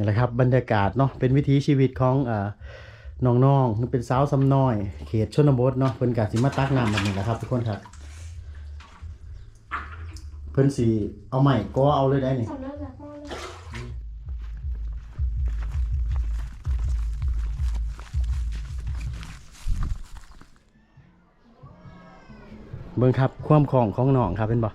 นี่แหละครับบรรยากาศเนาะเป็นวิถีชีวิตของเอ่อน้องๆเป็นสาวซ้ำน้อย เขตชนบทเนาะเพิ่นกาสิมาตักน้ำแบบนี้แหละครับทุกคนครับ เพิ่นสีเอาใหม่ก็เอาเลยได้นี่สำนักจากพ่อเบิ่งครับ ความคล่องของน้องครับเป็นบ่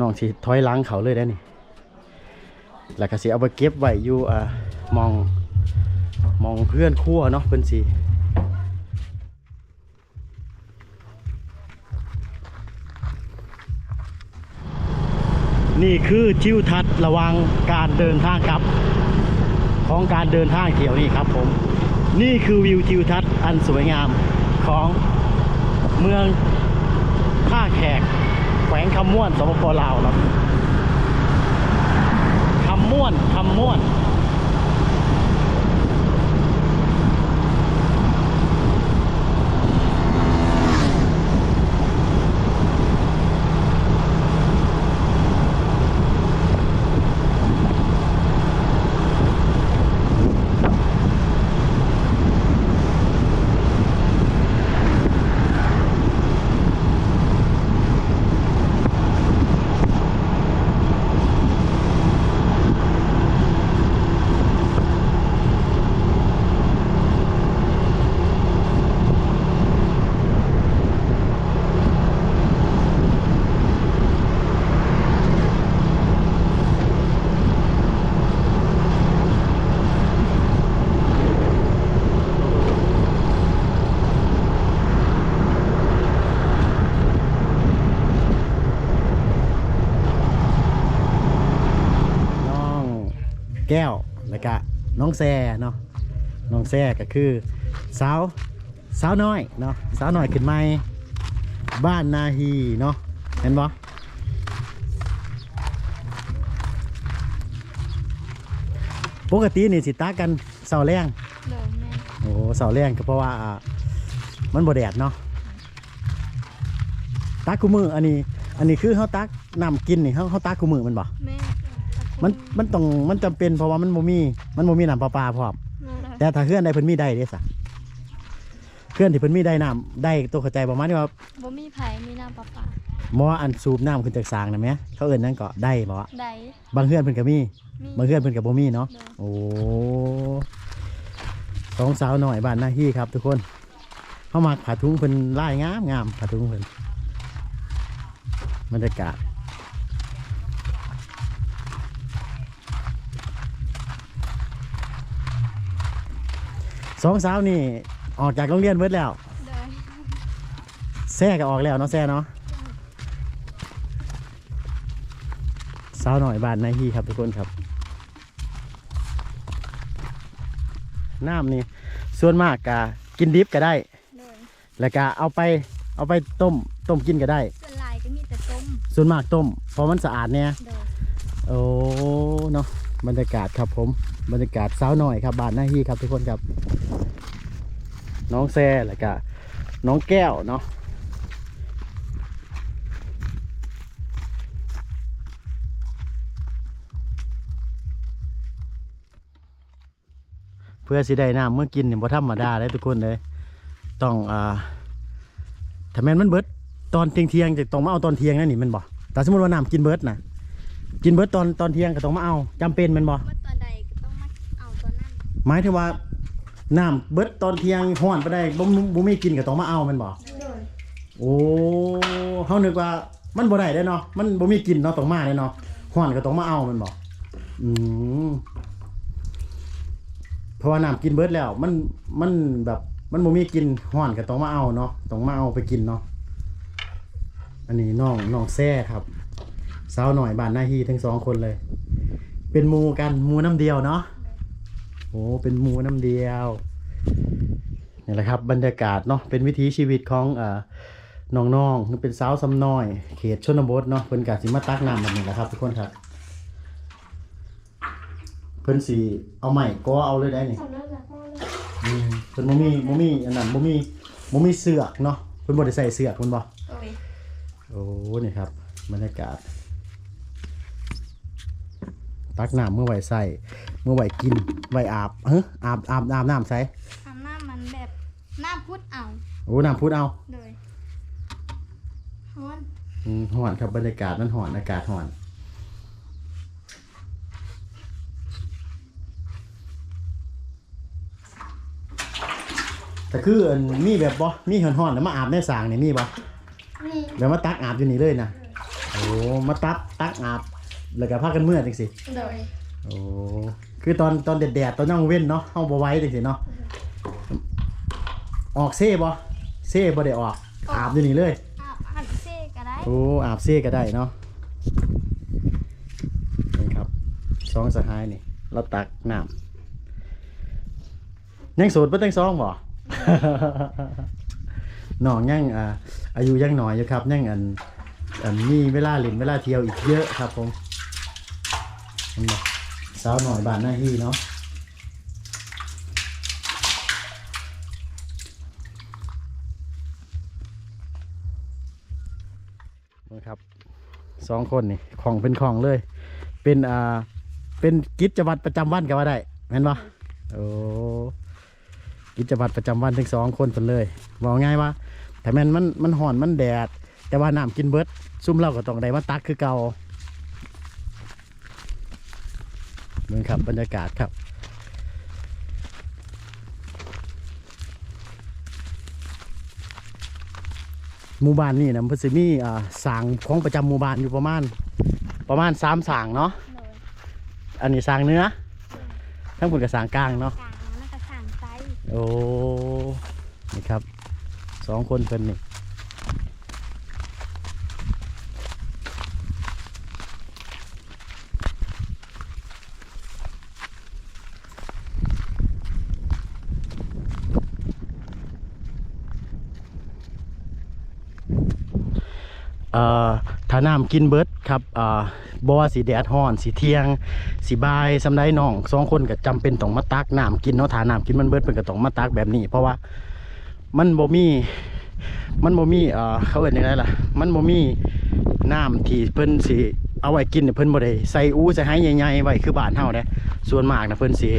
น้องสิถอยหลังเขาเลยได้นี่ แล้วก็สิเอาไปเก็บไว้อยู่อ่ามองมองเพื่อนคั่วเนาะเพิ่นสินี่คือทิวทัศน์ระวังการเดินทางครับ ของการเดินทางเที่ยวนี้ครับผม นี่คือวิวทิวทัศน์อันสวยงามของเมืองท่าแขกแขวงคำม่วนสปปลาวเนาะคำ ม่วนคำม่วนองแก้วแล้วก็น้องแซเนาะน้องแซก็คือสาวสาวน้อยเนาะสาวน้อยขึ้นใหม่บ้านนาฮีเนาะเห็นบ่ปกตินี่สิตากันเสาแรงเดินแม่โอ้เสาแรงก็เพราะว่าอ่ามันบ่แดดเนาะตักกูมืออันนี้ อันนี้คือเฮาตักน้ำกินนี่เฮาเฮาตักกูมือมันบ่แม่ มันมันต้องมันจำเป็นเพราะว่ามันบ่มี มันบ่มีน้ำประปาพร้อมแต่ถ้าเพื่อนใดเพิ่นมีได้เด้สะเพื่อนที่เพิ่นมีได้น้ำได้ตัวเข้าใจประมาณนี้ว่าบ่มีไผมีน้ำประปาหมออันสูบน้ำขึ้นจากสร้างน่ะแหมเขาเอิ้นนั่นก็ได้บ่วะใดบางเพื่อนเพิ่นก็มีมีบางเพื่อนเพิ่นก็บ่มีเนาะเด้อโอ้สองสาวหน่อยบ้านหน้าที่ครับทุกคนเขามักผ้าถุงเพิ่นลายงามงามผ้าถุงเพิ่นบรรยากาศ สองสาวนี่ออกจากโรงเรียนเบิดแล้วเดินแซ่ก็ออกแล้วเนาะแซ่เนาะสาวหน่อยบ้านนายฮีครับทุกคนครับน้ำนี่ส่วนมากกะกินดิบก็ได้เดินแล้วก็เอาไปเอาไปต้มต้มกินก็ได้ ส่วนหลายก็มีแต่ต้ม ส่วนมากต้มเพราะมันสะอาดเนี่ยเดินโอ้เนาะบรรยากาศครับผม บรรยากาศสาวหน่อยครับบ้านหน้าฮีครับทุกคนครับ น้องแซ่แล้วก็น้องแก้วเนาะเพื่อสิได้น้ำเมื่อกินเนี่ยบ่ธรรมดาเลยทุกคนเลยต้องอ่าถ้าแม่นมันเบิดตอนเที่ยงเที่ยงๆจะต้องมาเอาตอนเที่ยงนั่นนี่แมันบ่แต่สมมติว่าน้ำกินเบิดนะกินเบิดตอนตอนเที่ยงก็ต้องมาเอาจำเป็นแมันบ่เมื่อตอนใดก็ต้องมาเอาตอนนั้นหมายถึงว่า น้ำเบิดตอนเที่ยงห้อนไปได้บ่บ่บ่มีกินก็ต้องมาเอาแมันบ่เดินโอ้เฮานึกว่ามันบ่ได้เด้เนาะมันบ่มีกินเนาะต้องมาเด้เนาะห้อนก็ต้องมาเอาแมันบ่อืมเพราะว่าน้ำกินเบิดแล้ว มันมันแบบมันบ่มีกินห้อนก็ต้องมาเอาเนาะต้องมาเอาไปกินเนาะอันนี้น้องน้องแซ่ครับสาวหน่อยบ้านหน้าฮีทั้งสองคนเลย เป็นหมูกันหมูน้ำเดียวเนาะ โอ้เป็นหมูน้ำเดียวนี่แหละครับบรรยากาศเนาะเป็นวิถีชีวิตของเอ่อน้องๆเป็นสาวซ้ำน้อย เขตชนบทเนาะเพิ่นกาสิมาตักน้ำแบบนี้แหละครับทุกคนครับ เพิ่นสีเอาใหม่ก็เอาเลยได้นี่สำนักจากพ่อเลยอืมเพิ่นบ่มีบ่มีอันนั้นบ่มีบ่มีเสือกเนาะเพิ่นบ่ได้ใส่เสือกเพิ่นบ่โอ้ยโอ้นี่ครับบรรยากาศ ตักน้ำเมื่อไหวใส่เมื่อไหวกินไหวอาบเฮ้อาบอาบอาบน้ำใส่ทำหน้ามันแบบหน้าพุดเอาโอ้น้ำพุดเอาเลยฮ้อนอืมห่อนครับบรรยากาศมันห่อนอากาศห่อนแต่คืออันมีแบบบ่มีห่อนๆแล้วมาอาบในสางนี่มีบ่นี่แล้วมาตักอาบอยู่นี่เลยนะโอ้มาตักตักอาบ แล้วก็พากันเมื่อจังสิเลยโอ้คือตอนตอนแดดๆตอนนั่งเว้นเนาะเฮาบ่ไหว้จังสิเนาะออกเซ่บ่เซ่บ่ได้ออกอาบอยู่นี่เลยอาบอาบเซ่ก็ได้โอ้อาบเซ่ก็ได้เนาะนี่ครับสองสหายนี่เราตักน้ำยังโสดเพิ่นทั้งสองบ่น้องยังอ่าอายุยังน้อยอยู่ครับยังอันอันมีเวลาเล่นเวลาเที่ยวอีกเยอะครับผม เห็นบ่สาวหน่อยบานหน้าฮีเนาะนะครับสองคนนี่ของเป็นของเลย เป็นอ่าเป็นกิจวัตรประจำวันก็ว่าได้แม่นบ่โอ้กิจวัตรประจำวันทั้งสองคนเพิ่นเลยบอกง่ายว่าแต่แม่นมันมันห่อนมันแดด แต่ว่าน้ำกินเบิดซุ่มเราก็ต้องได้มาตักคือเก่าเมืองครับบรรยากาศครับหมู่บ้านนี่นะมันสิมีอ่าสางของประจำหมู่บ้านอยู่ประมาณ ประมาณสามสางเนาะเลยอันนี้สางเนื้อทั้งหมดกับสางกลางเนาะ กลางแล้วก็สั่งไซส์โอ้ นี่ครับ สองคนเพิ่นนี่ ถ้าน้ำกินเบิดครับบ่ว่าสีแดดฮ้อน สีเทียง สีบายสำได้น้องสองคนก็จำเป็นต้องมาตักน้ำกินเนาะถ้าน้ำกินมันเบิดเพิ่นก็ต้องมาตักแบบนี้ เพราะว่ามันบ่มีมันบ่มีเอ่อเขาเอิ้นยังไงล่ะ มันบ่มีน้ำที่เพิ่นสิเอาไว้กินเนี่ยเพิ่นบ่ได้ใส่อู้ใส่ให้ใหญ่ๆไว้คือบ้านเฮาเด้ส่วนมากนะเพิ่นสิ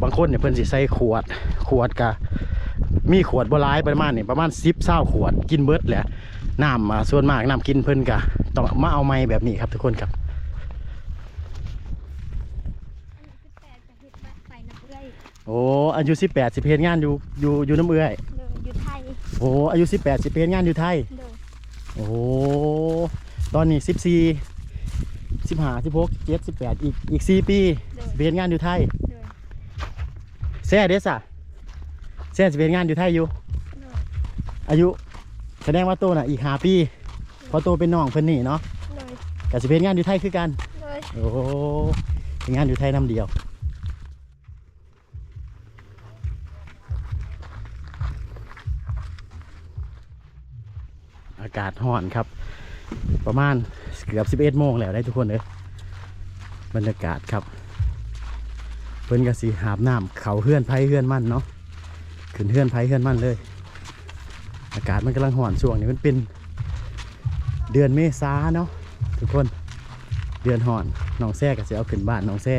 บางคนเนี่ยเพิ่นสิใส่ขวด ขวดก็มีขวดบ่หลายประมาณนี่ประมาณ10 20ขวดกินเบิดแหละ น้ำอ่าส่วนมากน้ำกินเพิ่นก็ต้องมาเอาไม้แบบนี้ครับทุกคนครับอันนี้คือแปดจะเฮ็ดบ้านไปน้ำเอื้อยโอ้อายุ18สิไปเฮ็ดงานอยู่อยู่อยู่น้ำเอื้อยเลยอยู่ไทยโอ้อายุ18สิไปเฮ็ดงานอยู่ไทยเลยโอ้ตอนนี้สิบสี่สิบห้าสิบหกเจ็ดสิบแปดอีกอีกสี่ปีสิไปเฮ็ดงานอยู่ไทยเลยแซ่เดสอะแซ่สิไปเฮ็ดงานอยู่ไทยอยู่เลยอายุ แสดงว่าโตน่ะอีกห้าปีเพอโตเป็นน้องเพิ่นนี่เนาะเลยกับสิไปเฮ็ดงานอยู่ไทยคือกันเลยโอ้เป็นงานอยู่ไทยนำเดียว อากาศร้อนครับ ประมาณเกือบ11โมงแล้วได้ทุกคนเลยบรรยากาศครับ เพิ่นก็สิหาบน้ำเขาเฮือนไผเฮือนมันเนาะขึ้นเฮือนไผเฮือนมันเลย อากาศมันกำลังร้อนช่วงนี้มันเป็นเดือนเมษาเนาะทุกคนเดือนห่อนน้องแซ่ก็จะเอาขึ้นบ้านน้องแซ่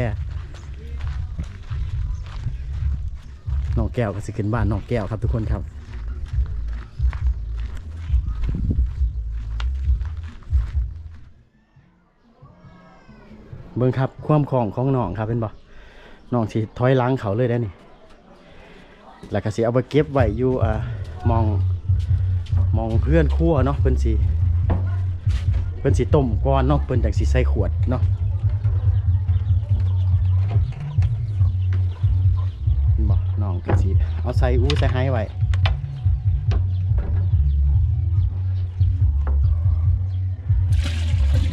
น้องแก้วก็สิขึ้นบ้านน้องแก้วครับทุกคนครับเบิ่งครับความคล่องของน้องครับเป็นบ่น้องสิถอยหลังเขาเลยได้นี่แล้วก็สิเอาไปเก็บไว้อยู่อ่ามอง มองเพื่อนครั่วเนาะเพิ่นสิเพิ่นสิต้มก่อนเนาะเพิ่นจังสิใส่ขวดเนาะเห็นบ่น้องก็สิเอาใส่อู้ใส่ไห้ไว้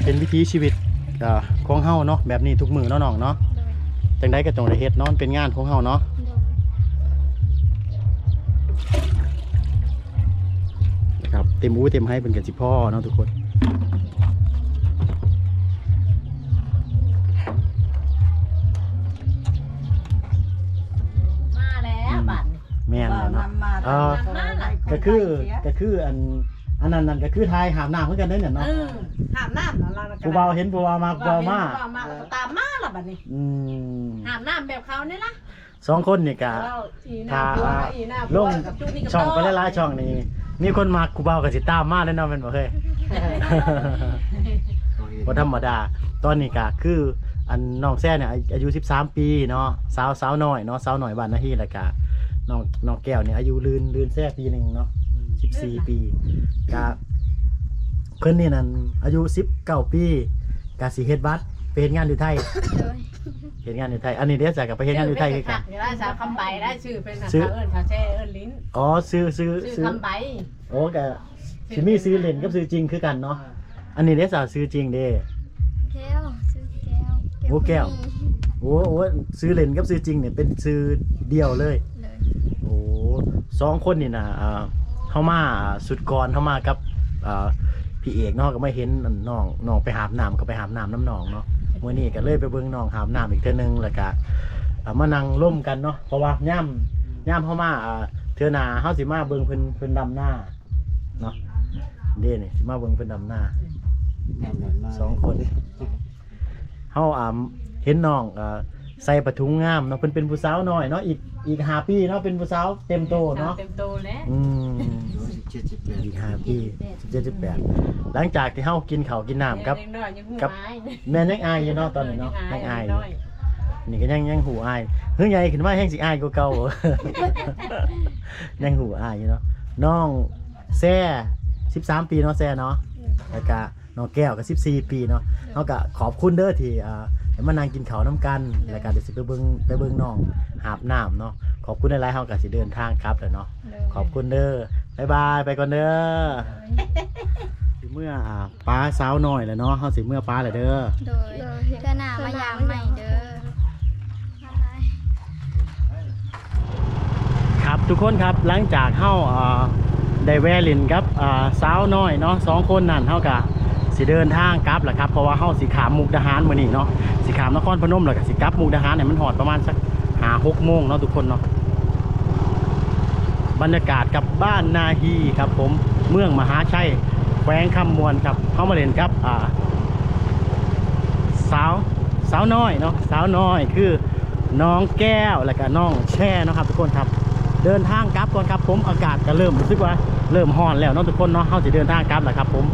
เป็นวิถีชีวิตอ่าของเฮาเนาะแบบนี้ทุกมื้อเนาะน้องเนาะเลยจังไดก็ต้องได้เฮ็ดเนาะมันเป็นงานของเฮาเนาะ ต็มอู้เต็มให้เป็นกันสิพ่อเนาะทุกคนมาแล้วบัดนี้แม่นแล้วเนาะมาเออมาหลายนก็คือเสียก็คืออันอันนั้นนั่นก็คือทายหามน้ำเหมือนกันเด้อเนี่ยเอเนาะอหามน้ำแล้วเราก็ผู้เบาเห็นผู้เบามาผู้เบามาผู้เบามาแล้วก็ตามมาละบัดนี้อืมหามน้ำแบบเขานี่ล่ะสองคนนี่กะเราอีหถ้าน้าผัวกับอีหน้าลผัวงกับจุ๊นี่กับช่องไปโต๊ะหลายๆช่องนี่ มีคนมากูเบากับสิตามมาแน่นอนเป็นบ่เคย บ่ธรรมดา ตอนนี้ก็คืออันน้องแซ่เนี่ยอายุ 13 ปีเนาะสาวสาวน้อยเนาะสาวน้อยบ้านนาฮีแล้วก็น้องน้องแก้วเนี่ยอายุลืนลืนแซ่ปีหนึงเนาะ14 ปีก็เพิ่นนี่นั่นอายุ 19 ปีก็สิเฮ็ดบัตรไปเฮ็ดงานอยู่ไทย โดย เฮ็ดงานอยู่ไทย อันนี้เดี๋ยวจะกับไปเฮ็ดงานอยู่ไทยคือกันชื่อเป็นผักได้สาวคำใบได้ชื่อเป็นผักชื่อเอิญผักแช่เอิญลิ้นอ๋อซื้อซื้อชื่อซื้อคำใบโอ้ก็สิมีซื้อเล่นกับซื้อจริงคือกันเนาะ อันนี้เดี๋ยวจะซื้อจริงเด้ แก้วซื้อแก้วโอ้แก้ว โอ้โอ้ซื้อเล่นกับซื้อจริงเนี่ยเป็นซื้อเดียวเลย เลยโอ้สองคนนี่นะอ่าเข้ามาอ่าสุดก่อนเข้ามากับอ่าพี่เอกเนาะก็ไม่เห็นอันน้องน้องไปหาบน้ำก็ไปหาบน้ำน้ำหนองเนาะ มื่อนี้ก็เลยไปเบิ่งน้องหาบน้ำอีกเทื่อนึงแล้วก็อ่ามานั่งร่วมกันเนาะเพราะว่าย่ำย่ำเข้ามาอ่าเทื่อหนาเฮาสิมาเบิ่งเพิ่นเพิ่นดำหน้าเนาะเด้นี่สิมาเบิ่งเพิ่นดำหน้าสองคนเฮาอ่าเห็นน้องอ่าใส่ปะทุงงามเนาะเพิ่นเป็นผู้สาวน้อยเนาะอีกอีกห้าปีเนาะเป็นผู้สาวเต็มโตเนาะเต็มโตแล้วอืม อีกห้าปีสิบเจ็ดสิบแปดหลังจากที่เฮากินข้าวกินน้ำครับยังน้อยยังหูกับอายแม่นยังอายอยู่เนาะตอนนี้เนาะยังอายอยู่น้อยนี่ก็ยังยังหูอายเฮ้ยใหญ่ขึ้นมาแห้งสิอายกว่าเก่า ยังหูอายอยู่เนาะน้องแซ่สิบสามปีเนาะแซ่เนาะแล้วก็น้องแก้วก็สิบสี่ปีเนาะเฮาก็ขอบคุณเด้อที่อ่าให้มานั่งกินข้าวน้ำกันแล้วก็เดี๋ยวสิไปเบิ่งไปเบิ่งน้องหาบน้ำเนาะขอบคุณหลายๆเฮาก็สิเดินทางกลับแล้วเนาะเลยขอบคุณเด้อ บ๊ายบายไปก่อนเด้อสิเมื่ออ่าป้าสาวหน่อยแหล้วเนาะเฮาสิเมื่อป้าแหละเด้อโดยเพื่อหน้ามายามใหม่เด้ออะไรครับทุกคนครับหลังจากเฮาอ่าได้แวะเลินกับอ่าสาวน้อยเนาะสองคนนั่นเฮาก็สิเดินทางกลับแหละครับเพราะว่าเฮาสิขามมุกดาหารมื้อนี้เนาะสิขามนครพนมแล้วก็สิกลับมุกดาหารเนี่ยมันฮอดประมาณสัก5 6โมงเนาะทุกคนเนาะ บรรยากาศกับบ้านนาฮีครับผมเมืองมหาชัยแขวงคำมวนครับเฮามาเล่นกับอ่าสาวสาวน้อยเนาะสาวน้อยคือน้องแก้วแล้วก็น้องแช่นะครับ ทุกคนครับ เดินทางกลับก่อนครับ ผมอากาศก็เริ่มรู้สึกว่าเริ่มร้อนแล้วเนาะทุกคนเนาะเฮาจะเดินทางกลับแหละครับ ผม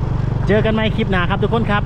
เจอกันใหมคลิปหน้าครับทุกคนครับ